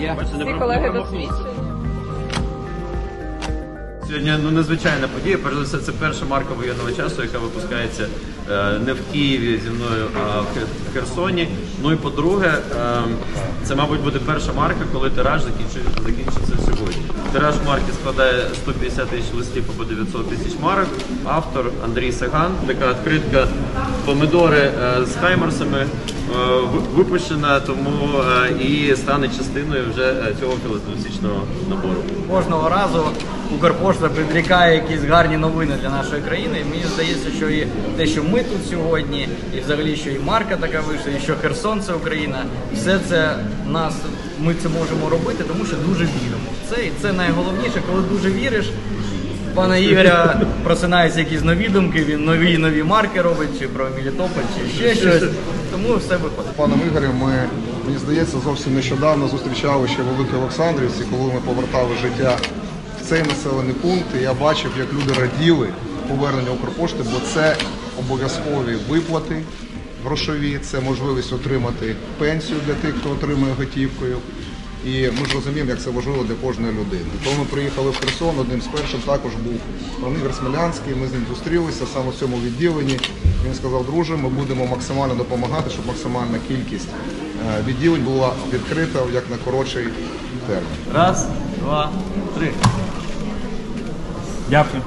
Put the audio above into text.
Є. Всі колеги досвідчені. Сьогодні ну, незвичайна подія. Перш за все, це перша марка воєнного часу, яка випускається е, не в Києві зі мною, а в Херсоні. Ну і по-друге, е, це, мабуть, буде перша марка, коли тираж закінчи- закінчиться сьогодні. Тираж марки складає 150 тисяч листів або 900 тисяч марок. Автор Андрій Саган. Така відкритка помидори е, з хаймерсами е, випущена, тому е, і стане частиною вже цього філателістичного набору. Кожного разу Укрпошта підрікає якісь гарні новини для нашої країни. І мені здається, що і те, що ми тут сьогодні, і взагалі, що і марка така вийшла, і що Херсон це Україна, все це нас ми це можемо робити, тому що дуже віримо в це. І це найголовніше, коли дуже віриш. в Пана Ігоря просинаються якісь нові думки, він нові нові марки робить, чи про Мелітополь, чи ще щось. Тому все виходить. Паном Ігорем ми, мені здається, зовсім нещодавно зустрічали ще Великій Олександрівці, коли ми повертали життя в цей населений пункт. І я бачив, як люди раділи поверненню Укрпошти, бо це обов'язкові виплати грошові, це можливість отримати пенсію для тих, хто отримує готівкою. І ми ж розуміємо, як це важливо для кожної людини. Коли ми приїхали в Херсон, одним з перших також був Ігор Смілянський. Ми з ним зустрілися саме в цьому відділенні. Він сказав, друже, ми будемо максимально допомагати, щоб максимальна кількість е, відділень була відкрита як на коротший термін. Раз, два, три. Дякую.